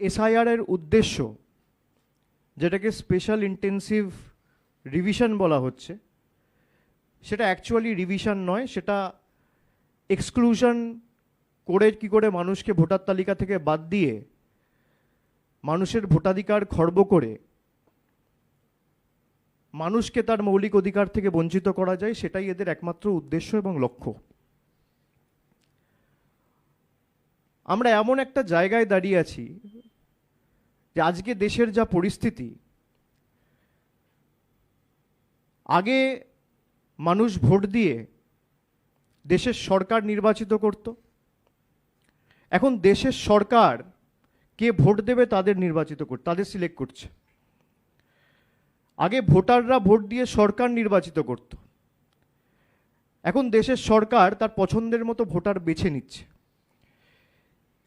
SIR এর উদ্দেশ্য, যেটাকে স্পেশাল ইন্টেন্সিভ রিভিশন বলা হচ্ছে, সেটা অ্যাকচুয়ালি রিভিশন নয়, সেটা এক্সক্লুশন করে কি করে মানুষকে ভোটার তালিকা থেকে বাদ দিয়ে মানুষের ভোটাধিকার খর্ব করে মানুষকে তার মৌলিক অধিকার থেকে বঞ্চিত করা যায়, সেটাই এদের একমাত্র উদ্দেশ্য এবং লক্ষ্য। আমরা এমন একটা জায়গায় দাঁড়িয়ে আছি যে আজকে দেশের যা পরিস্থিতি, আগে মানুষ ভোট দিয়ে দেশের সরকার নির্বাচিত করত, এখন দেশের সরকার কে ভোট দেবে তাদের নির্বাচিত কর তাদের সিলেক্ট করছে। আগে ভোটাররা ভোট দিয়ে সরকার নির্বাচিত করত, এখন দেশের সরকার তার পছন্দের মতো ভোটার বেছে নিচ্ছে।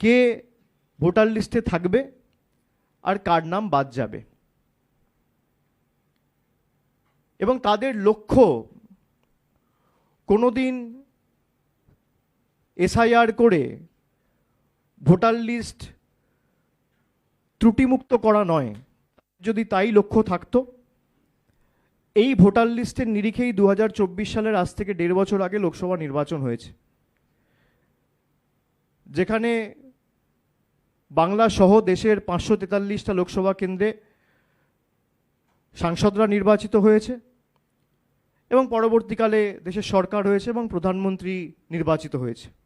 কে ভোটার লিস্টে থাকবে আর কার নাম বাদ যাবে। এবং তাদের লক্ষ্য কোনোদিন এসআইআর করে ভোটার লিস্ট ত্রুটিমুক্ত করা নয়। যদি তাই লক্ষ্য থাকতো, এই ভোটার লিস্টের নিরিখেই দু হাজার চব্বিশ সালের আজ থেকে দেড় বছর আগে লোকসভা নির্বাচন হয়েছে। যেখানে বাংলা সহ দেশের পাঁচশো তেতাল্লিশটা লোকসভা কেন্দ্রে সাংসদরা নির্বাচিত হয়েছে এবং পরবর্তীকালে দেশের সরকার হয়েছে এবং প্রধানমন্ত্রী নির্বাচিত হয়েছে।